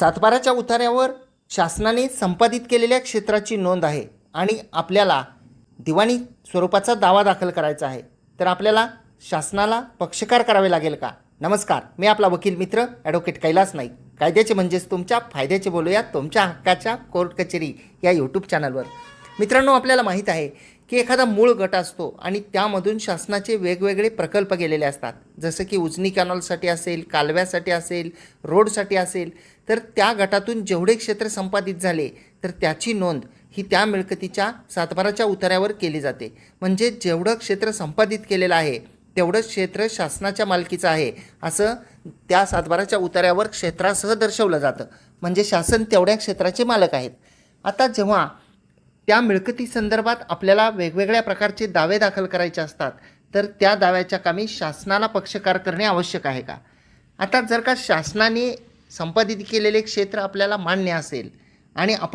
सातबाराच्या उतार्यावर शासनाने संपादित केलेल्या क्षेत्राची नोंद आहे आणि आपल्याला दिवाणी स्वरूपाचा दावा दाखल करायचा आहे. तर आपल्याला शासनाला पक्षकार करावे लागेल का? नमस्कार मी आपला वकील मित्र ॲडव्होकेट कैलास नाईक. कायद्याचे म्हणजेच तुमच्या फायद्याचे बोलूया तुमच्या हक्काच्या कोर्ट कचेरी या यूट्यूब चॅनलवर मित्रांनो आपल्याला माहीत आहे की एखादा मूळ गट असतो आणि त्यामधून शासनाचे वेगवेगळे प्रकल्प गेलेले असतात. जसं की उजनी कॅनॉलसाठी असेल कालव्यासाठी असेल रोडसाठी असेल तर त्या गटातून जेवढे क्षेत्र संपादित झाले तर त्याची नोंद ही त्या मिळकतीच्या सातबाराच्या उतार्यावर केली जाते. म्हणजे जेवढं क्षेत्र संपादित केलेलं आहे तेवढंच क्षेत्र शासनाच्या मालकीचं आहे असं त्या सातबाराच्या उतार्यावर क्षेत्रासह दर्शवलं जातं. म्हणजे शासन तेवढ्या क्षेत्राचे मालक आहेत. आता जेव्हा त्या मिळकती संदर्भात आपल्याला वेगवेगळ्या प्रकारचे दावे दाखल करायचे असतात तर त्या दाव्याच्या कामी शासनाला पक्षकार करणे आवश्यक आहे का? आता जर का शासनाने संपादित केलेले क्षेत्र आपल्याला मान्य असेल आणि आपण